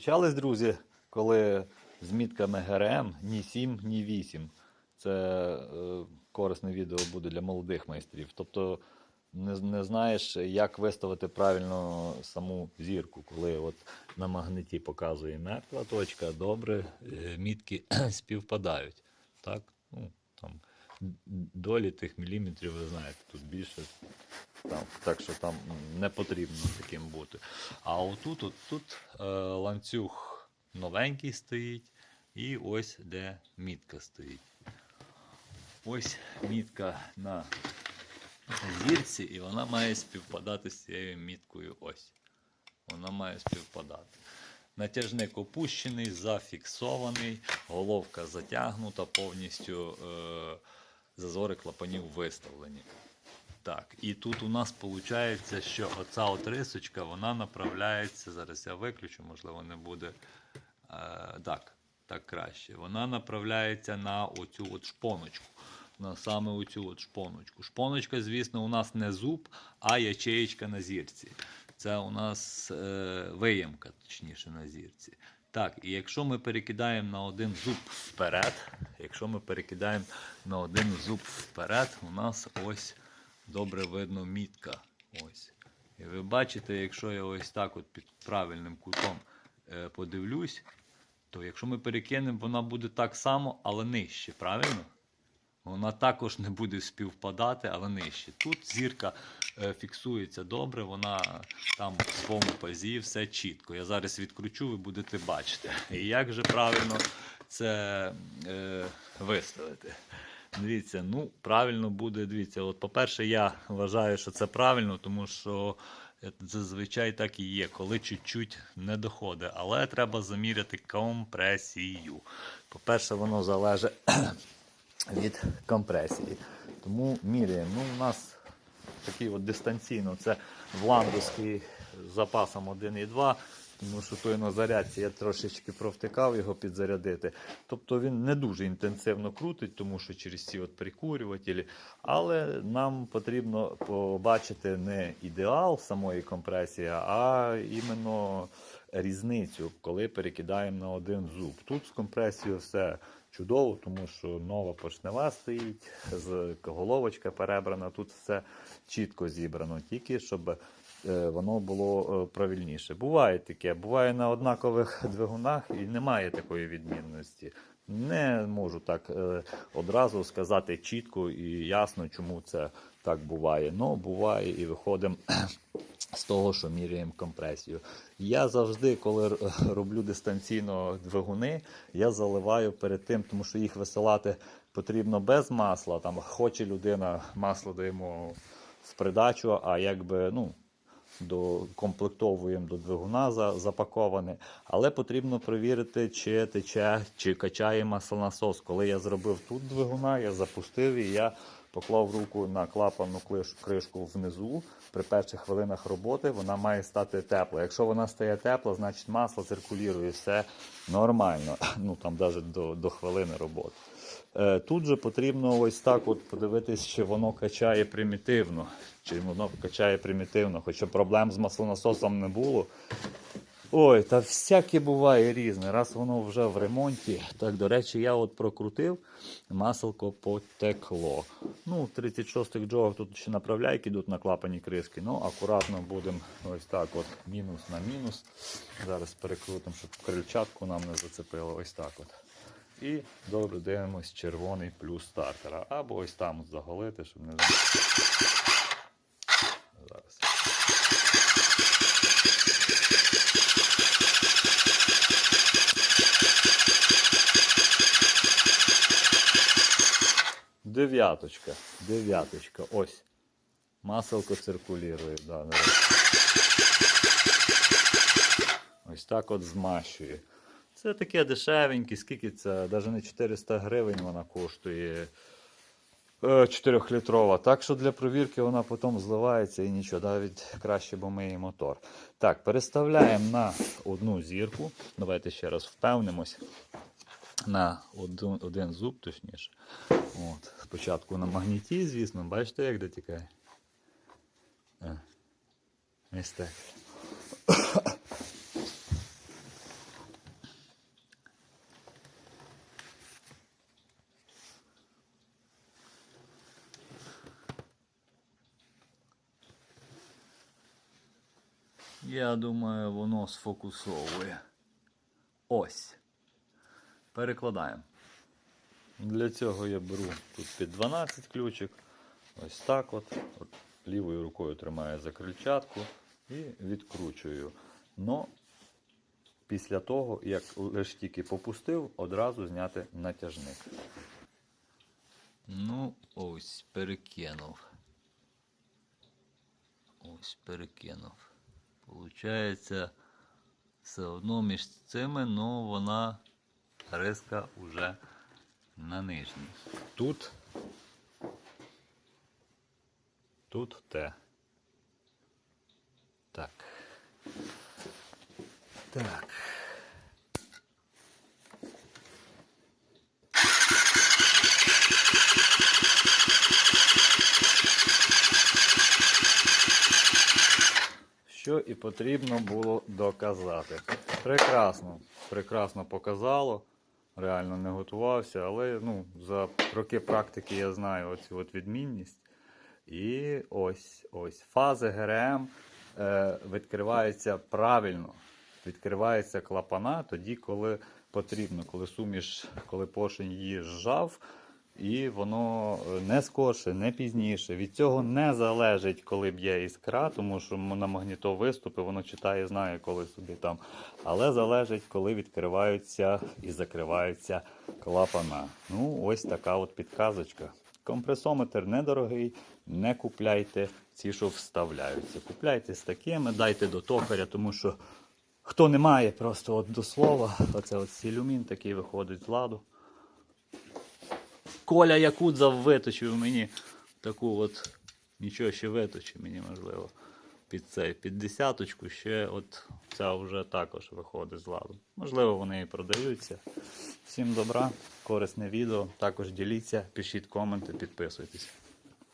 Зустрічались, друзі, коли з мітками ГРМ ні 7, ні 8. Це е, корисне відео буде для молодих майстрів. Тобто не, не знаєш, як виставити правильно саму зірку, коли от на магниті показує мертва точка, добре, е, мітки співпадають. Так? Ну, там, долі тих міліметрів, ви знаєте, тут більше. Там, так що там не потрібно таким бути. А отут, от, тут е, ланцюг новенький стоїть, і ось де мітка стоїть. Ось мітка на зірці, і вона має співпадати з цією міткою. Ось. Вона має співпадати. Натяжник опущений, зафіксований, головка затягнута, повністю е, зазори клапанів виставлені. Так, і тут у нас виходить, що оця от рисочка, вона направляється. Зараз я виключу, можливо, не буде. Е, так, так краще. Вона направляється на оцю от шпоночку. На саме оцю от шпоночку. Шпоночка, звісно, у нас не зуб, а ячеєчка на зірці. Це у нас е, виємка, точніше, на зірці. Так, і якщо ми перекидаємо на один зуб вперед, якщо ми перекидаємо на один зуб вперед, у нас ось добре видно мітка. Ось. І ви бачите, якщо я ось так от під правильним кутом е, подивлюсь, то якщо ми перекинемо, вона буде так само, але нижче, правильно? Вона також не буде співпадати, але нижче. Тут зірка е, фіксується добре, вона там в своєму пазі, все чітко. Я зараз відкручу, ви будете бачити. І як же правильно це е, виставити? Дивіться, ну правильно буде. Дивіться, от по-перше, я вважаю, що це правильно, тому що е, зазвичай так і є, коли чуть-чуть не доходить. Але треба заміряти компресію. По-перше, воно залежить від компресії. Тому міряємо. Ну, у нас такий от дистанційно, це вландовський з запасом 1,2. Тому що той на зарядці я трошечки провтикав його підзарядити. Тобто він не дуже інтенсивно крутить, тому що через ці от прикурювателі. Але нам потрібно побачити не ідеал самої компресії, а іменно різницю, коли перекидаємо на один зуб. Тут з компресією все чудово, тому що нова поршнева стоїть, головочка перебрана, тут все чітко зібрано, тільки щоб е, воно було е, правильніше. Буває таке, буває на однакових двигунах і немає такої відмінності. Не можу так е, одразу сказати чітко і ясно, чому це так буває. Ну, буває і виходимо з того, що міряємо компресію. Я завжди, коли роблю дистанційно двигуни, я заливаю перед тим, тому що їх висилати потрібно без масла. Там хоче людина, масло даємо в придачу, а якби ну. До комплектовуємо до двигуна за, запаковане, але потрібно перевірити, чи тече, чи качає маслонасос. Коли я зробив тут двигуна, я запустив і я поклав руку на клапанну кришку внизу. При перших хвилинах роботи вона має стати тепла. Якщо вона стає тепла, значить масло циркулює, все нормально. Ну там навіть до, до хвилини роботи. Е, Тут же потрібно ось так от подивитись, чи воно качає примітивно, чи воно качає примітивно, хоча проблем з маслонасосом не було. Ой, та всяке буває різне. Раз воно вже в ремонті. Так, до речі, я от прокрутив, маселко потекло. Ну, 36-х джогах тут ще направляйки йдуть на клапані кришки. Ну, акуратно будемо ось так от мінус на мінус. Зараз перекрутимо, щоб крильчатку нам не зацепило. Ось так от. І добре дивимось червоний плюс стартера. Або ось там заголити, щоб не Дев'яточка. Дев'яточка. Ось. Маселко циркулює. Да. Ось так от змащує. Це таке дешевеньке, скільки це? Навіть не 400 гривень вона коштує. 4-літрова. Так що для провірки вона потім зливається і нічого, навіть краще, бо миє мотор. Так, переставляємо на одну зірку. Давайте ще раз впевнимось. На один, один зуб, точніше спочатку на магніті, звісно, бачите, як дотікає. Е, ось так. Я думаю, воно сфокусовує. Ось. Перекладаємо. Для цього я беру тут під 12 ключик. Ось так от. от лівою рукою тримаю за крильчатку і відкручую. Но після того, як лише тільки попустив, одразу зняти натяжник. Ну, ось, перекинув. Ось перекинув. Получається, все одно між цими, але вона риска вже на нижній. Тут. Тут Т. Так. Так. Що і потрібно було доказати. Прекрасно, прекрасно показало. Реально не готувався, але ну, за роки практики я знаю оцю от відмінність. І ось ось фази ГРМ е, відкриваються правильно. Відкриваються клапана тоді, коли потрібно, коли суміш, коли поршень її зжав, і воно е, не скорше, не пізніше. Від цього не залежить, коли б'є іскра, тому що на магніто виступи воно читає, знає, коли собі там. Але залежить, коли відкриваються і закриваються клапана. Ну, ось така от підказочка. Компресометр недорогий, не купляйте ці, що вставляються. Купляйте з такими, дайте до токаря, тому що хто не має просто от до слова, оце от сілюмін такий виходить з ладу. Коля Якудза виточив мені таку от, нічого ще виточив мені, можливо, під цей, під десяточку, ще от ця вже також виходить з ладу. Можливо, вони і продаються. Всім добра, корисне відео. Також діліться, пишіть коменти, підписуйтесь.